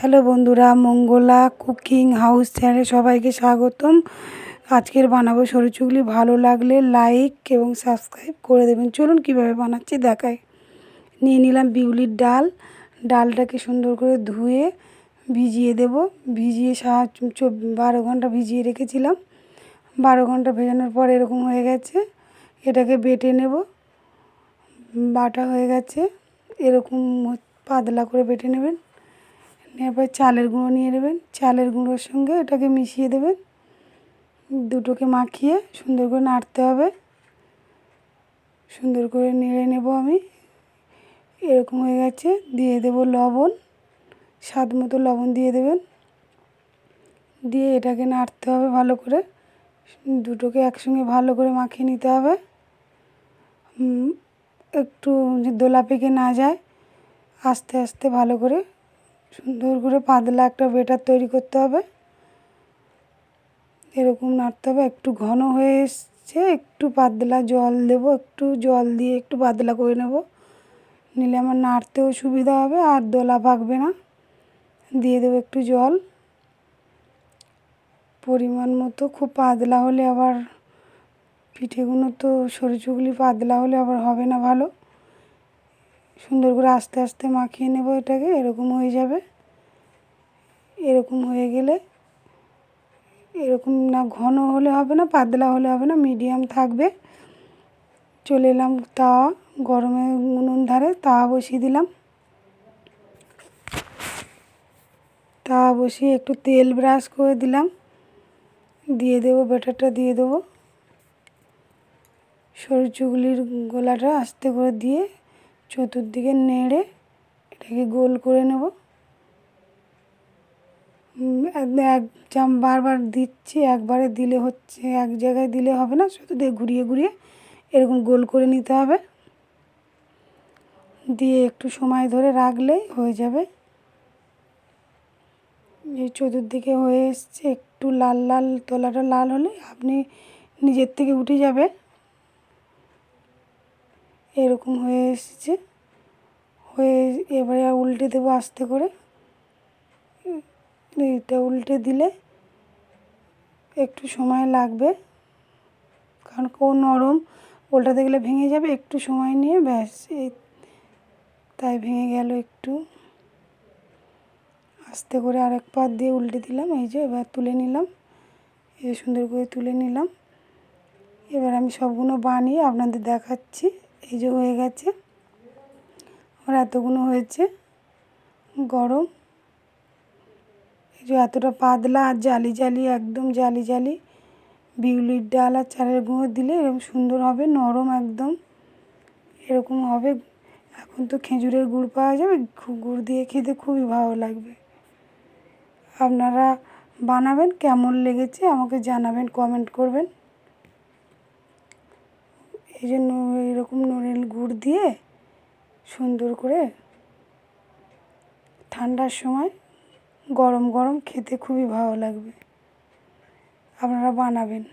Hello বন্ধুরা, Mangala cooking house চ্যানেলে সবাইকে স্বাগতম। আজকের বানাবো সরু চুগলি, ভালো লাগলে লাইক এবং সাবস্ক্রাইব করে দেবেন। চলুন কীভাবে বানাচ্ছি দেখাই। নিয়ে নিলাম বিউলির ডাল। ডালটাকে সুন্দর করে ধুয়ে ভিজিয়ে দেব। ভিজিয়ে বারো ঘণ্টা ভিজিয়ে রেখেছিলাম। বারো ঘণ্টা ভেজানোর পর এরকম হয়ে গেছে। এটাকে বেটে নেব। বাটা হয়ে গেছে। এরকম পাতলা করে বেটে নেবেন। নেওয়ার পর চালের গুঁড়ো নিয়ে নেবেন। চালের গুঁড়োর সঙ্গে এটাকে মিশিয়ে দেবেন। দুটোকে মাখিয়ে সুন্দর করে নাড়তে হবে। সুন্দর করে নেড়ে নেব আমি। এরকম হয়ে গেছে। দিয়ে দেব লবণ। স্বাদ মতো লবণ দিয়ে দেবেন। দিয়ে এটাকে নাড়তে হবে ভালো করে। দুটোকে একসঙ্গে ভালো করে মাখিয়ে নিতে হবে। একটু দোলা পেকে না যায়। আস্তে আস্তে ভালো করে সুন্দর করে পাতলা একটা বেটার তৈরি করতে হবে। এরকম নাড়তে হবে, একটু ঘন হয়ে এসছে, একটু পাতলা জল দেব, একটু জল দিয়ে একটু পাতলা করে নেব। নিলে আমার নাড়তেও সুবিধা হবে, আর দোলা পাকবে না। দিয়ে দেবো একটু জল। পরিমাণ মতো খুব পাতলা হলে আবার পিঠেগুলো তো সরু চুগলি পাতলা হলে আবার হবে না ভালো। সুন্দর করে আস্তে আস্তে মাখিয়ে নেব এটাকে, এরকম হয়ে যাবে। এরকম হয়ে গেলে এরকম না ঘন হলে হবে না, পাতলা হলে হবে না মিডিয়াম থাকবে। চলে এলাম তাওয়া গরমে উনুন ধারে তাওয়া বসিয়ে দিলাম। তাওয়া বসিয়ে একটু তেল ব্রাশ করে দিলাম। দিয়ে দেবো ব্যাটারটা দিয়ে দেবো। সরু চুগলির গোলাটা আস্তে করে দিয়ে চতুর্দিকে নেড়ে এটাকে গোল করে নেব। এক চাম বারবার দিচ্ছি, একবারে দিলে হচ্ছে, এক জায়গায় দিলে হবে না, শুধু দিয়ে ঘুরিয়ে ঘুরিয়ে এরকম গোল করে নিতে হবে। দিয়ে একটু সময় ধরে রাখলেই হয়ে যাবে। এই চতুর্দিকে হয়ে এসছে, একটু লাল লাল, তলাটা লাল হলে আপনি নিজের থেকে উঠে যাবে এরকম হয়ে এসেছে। হয়ে এবারে উল্টে দেবো আস্তে করে। এটা উল্টে দিলে একটু সময় লাগবে। কারণ কেউ নরম উল্টাতে গেলে ভেঙে যাবে, একটু সময় নিয়ে ব্যাস, এই তাই ভেঙে গেল একটু। আস্তে করে আরেক পাত দিয়ে উল্টে দিলাম, এই যে এবার তুলে নিলাম। এই সুন্দর করে তুলে নিলাম। এবার আমি সবগুলো বানিয়ে আপনাদের দেখাচ্ছি। এই যে হয়ে গেছে। আমার এতগুলো হয়েছে। গরম। এই যে এতটা পাতলা আর জালি জালি, একদম জালি জালি। বিউলির ডাল আর চালের গুঁড়ো দিলে এরকম সুন্দর হবে, নরম একদম। এরকম হবে। এখন তো খেজুরের গুড় পাওয়া যাবে গুড় দিয়ে খেতে খুবই ভালো লাগবে। আপনারা বানাবেন, কেমন লেগেছে আমাকে জানাবেন, কমেন্ট করবেন। এই জন্য এরকম নরেল গুড় দিয়ে সুন্দর করে ঠান্ডার সময় গরম গরম খেতে খুবই ভালো লাগবে। আপনারা বানাবেন।